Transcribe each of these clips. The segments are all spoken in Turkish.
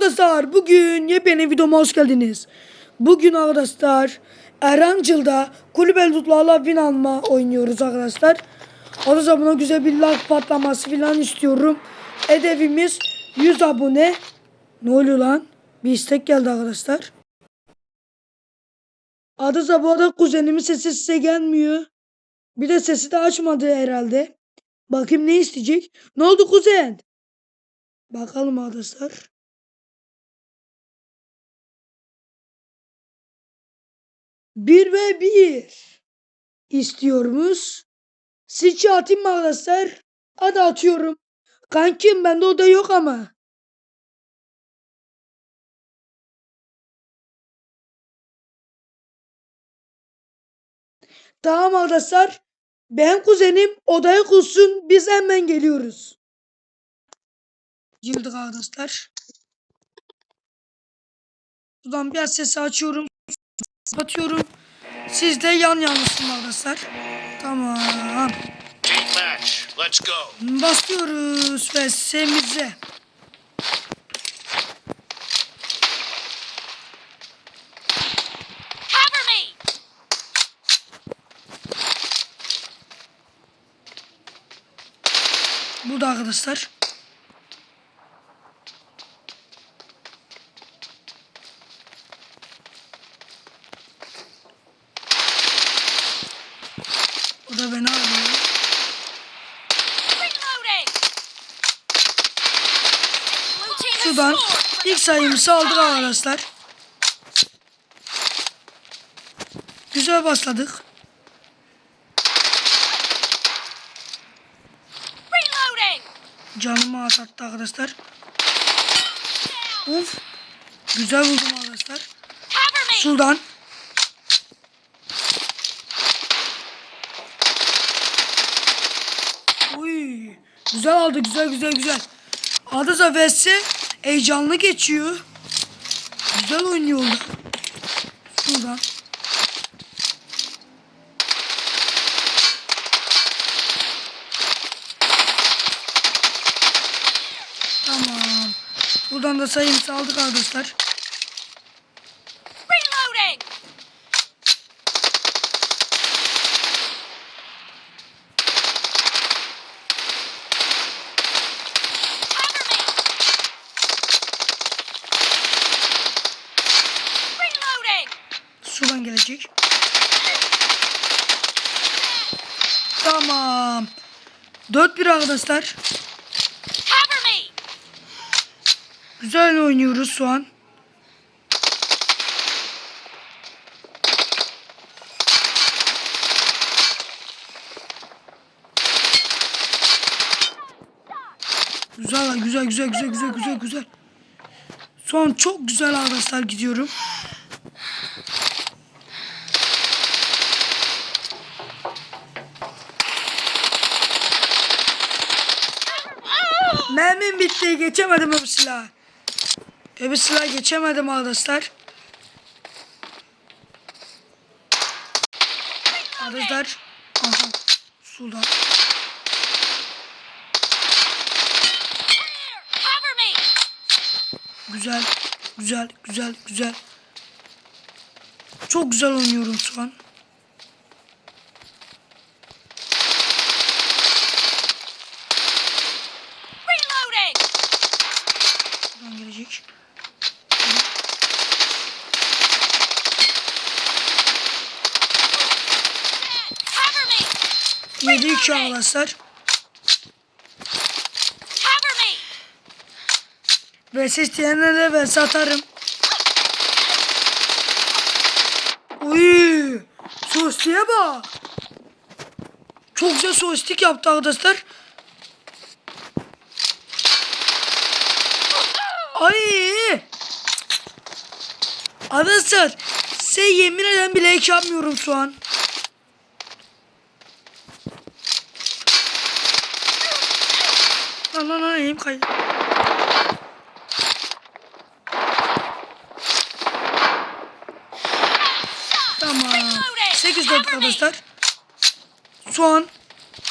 arkadaşlar bugün yepyeni videoma hoş geldiniz. Bugün arkadaşlar Erancıl'da kulübel tutlarla win alma oynuyoruz arkadaşlar. Arkadaşlar buna güzel bir like patlaması falan istiyorum. Hedefimiz 100 abone. Ne oluyor lan? Bir istek geldi arkadaşlar. Arkadaşlar bu arada kuzenimin sesi size gelmiyor. Bir de sesi de açmadı herhalde. Bakayım ne isteyecek. Ne oldu kuzen? Bakalım arkadaşlar. Bir ve bir istiyormuş. Sizce atayım mı arkadaşlar? Hadi atıyorum. Kankim bende o da yok ama. Tamam arkadaşlar. Ben kuzenim odaya kursun. Biz hemen geliyoruz. Girdik arkadaşlar. Buradan biraz sesi açıyorum. Kapatıyorum. Siz de yan yanlısın arkadaşlar. Tamam. Team match. Let's go. Basıyoruz ve semize. Cover me! Burada arkadaşlar. O da beni arıyor. Reloading! For ilk sayımızı aldık arkadaşlar. Güzel başladık. Canımı atattı arkadaşlar. Uf. Güzel vurdum arkadaşlar. Şuradan. Uy. Güzel aldı güzel güzel güzel. Adasa vs heyecanlı geçiyor. Güzel oynuyorlar. Şuradan. Tamam. Buradan da sayımızı aldık arkadaşlar. Gelecek. Tamam. 4-1 arkadaşlar. Güzel oynuyoruz şu an. Güzel güzel güzel güzel güzel güzel güzel. An çok güzel arkadaşlar gidiyorum. Mermim bitti. Geçemedim öbür silah. Öbür silah geçemedim arkadaşlar. Arkadaşlar. Aha. Sudan. Güzel. Güzel. Güzel. Güzel. Çok güzel oynuyorum şu an. Reloading! Buradan gelecek. Cover 7 2 arkadaşlar. Ve isteyenlere ve satarım. Uy! Sostiye bak. Çok güzel yaptı arkadaşlar. Ay! Arkadaşlar size yemin ederim bile yapmıyorum şu an. Kaydı. Tamam. 8 4 arkadaşlar. Şu an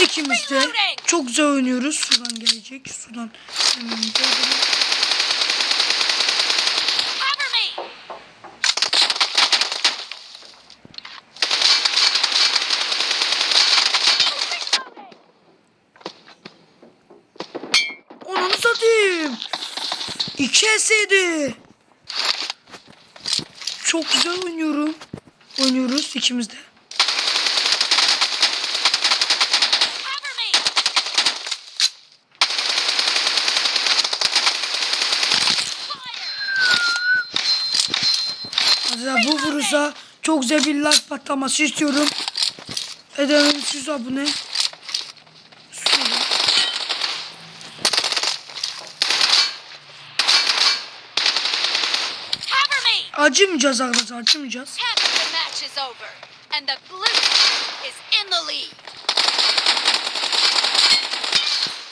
ikimiz de çok güzel oynuyoruz. Sudan gelecek. Sudan hemen Eseydi. Çok güzel oynuyorum. Oynuyoruz ikimiz de. Bu vurursa çok güzel bir like patlaması istiyorum. Edelim 100 abone. The lead.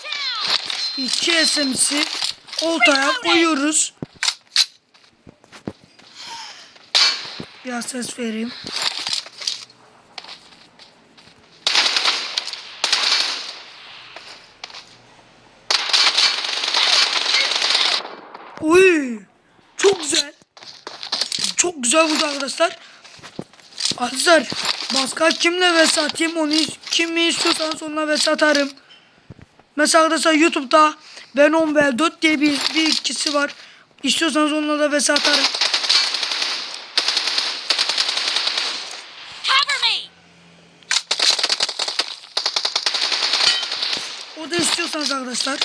Down. İki SM'si oltaya koyuyoruz. Biraz ses vereyim. Uy, çok güzel. Güzel vurdu arkadaşlar. Arkadaşlar başka kimle vs atayım onu kimi istiyorsanız onunla vs atarım. Mesela arkadaşlar YouTube'da Venom ve 4 diye bir, bir ikisi var. İstiyorsanız onunla da vs atarım. O da istiyorsanız arkadaşlar.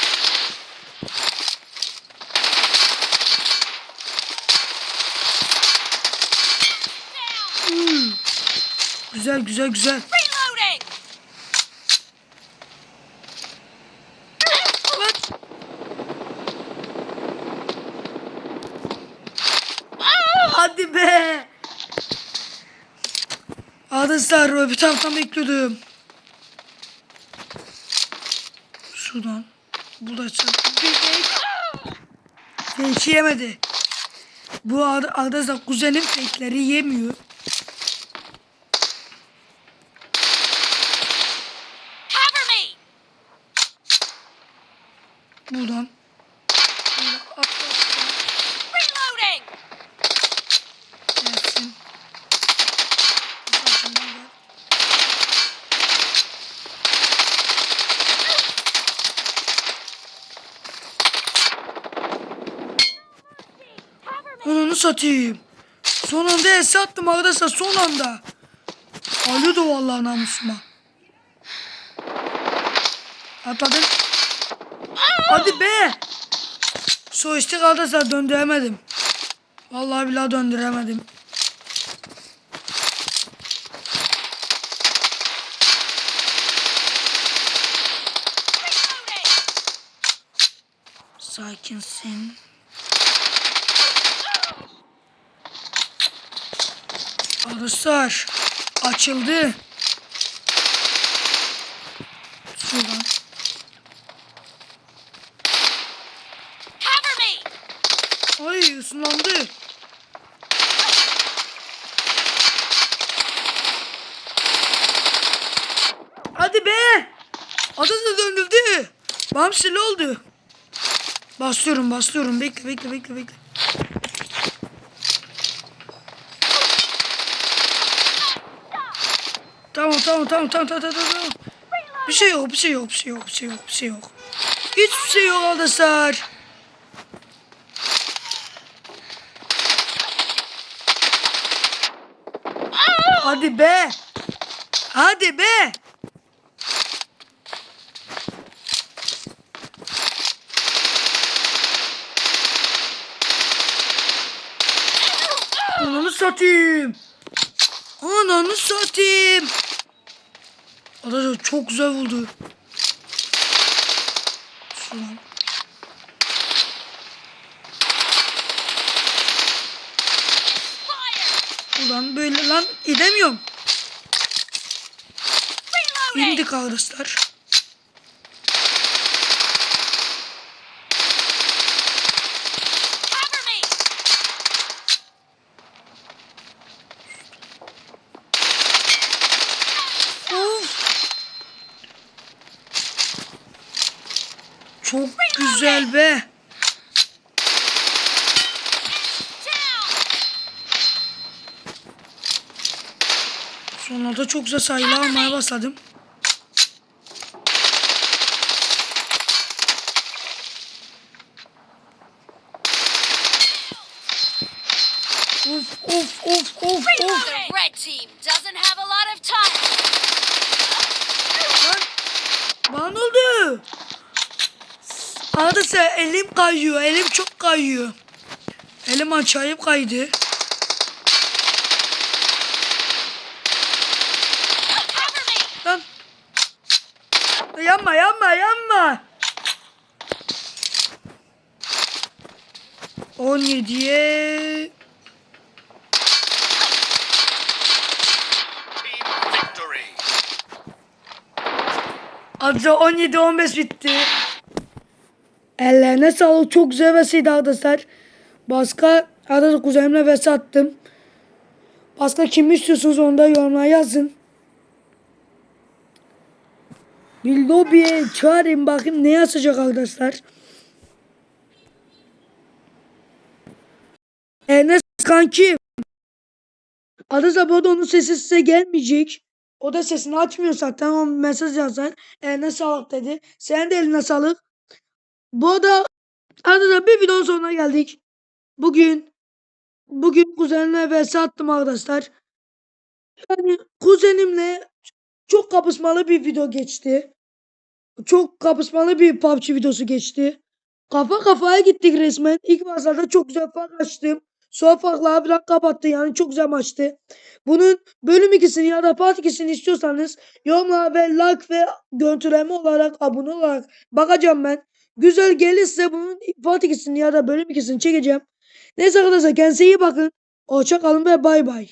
Güzel güzel güzel. Hadi be. Arkadaşlar bir taraftan bekliyordum. Şuradan. Çarptı. Bir fake. Yemedi. Bu ar- arkadaşlar kuzenim fake'leri yemiyor. Satayım. Son anda es attım arkadaşlar son anda. Alıyordu vallahi namusuma. Atladın. Hadi be. So işte arkadaşlar döndüremedim. Vallahi billahi döndüremedim. Sakinsin. Arkadaşlar açıldı. Şuradan. Ay ısınlandı. Hadi be. Adası döndürdü. Bamsili oldu. Basıyorum basıyorum. Bekle bekle bekle bekle. Tamam tamam tamam tamam tamam tamam. tamam. Bir şey yok bir şey yok bir şey yok bir şey yok bir şey yok. Hiçbir şey yok arkadaşlar. Hadi be. Hadi be. Ananı satayım. Ananı satayım. Arkadaşlar çok güzel vurdu. Şuradan. Buradan böyle lan. Reloading. İndik arkadaşlar. Çok güzel be. Sonra da çok güzel sayılar almaya başladım. Of of of of of. Arkadaşlar elim kayıyor. Elim çok kayıyor. Elim acayip kaydı. Lan. Yanma yanma yanma. 17'ye Team victory. Adı 17-15 bitti. Ellerine sağlık. Çok güzel vesiydi arkadaşlar. Başka arada kuzenimle vesi attım. Başka kim istiyorsunuz onu da yorumlara yazın. Bir lobiye çağırayım bakayım ne yazacak arkadaşlar. Enes kanki. Arkadaşlar bu arada onun sesi size gelmeyecek. O da sesini açmıyor zaten. O mesaj yazar. Eline sağlık dedi. Senin de eline sağlık. Bu arada arkadaşlar bir video sonuna geldik. Bugün bugün kuzenimle vs attım arkadaşlar. Yani kuzenimle çok kapışmalı bir video geçti. Çok kapışmalı bir PUBG videosu geçti. Kafa kafaya gittik resmen. İlk başlarda çok güzel fark açtım. Sonra farkları biraz kapattı yani çok güzel maçtı. Bunun bölüm ikisini ya da part ikisini istiyorsanız yorumlara ve like ve görüntüleme olarak abone olarak bakacağım ben. Güzel gelirse bunun part ikisini ya da bölüm ikisini çekeceğim. Neyse arkadaşlar kendinize iyi bakın. Hoşça kalın ve bay bay.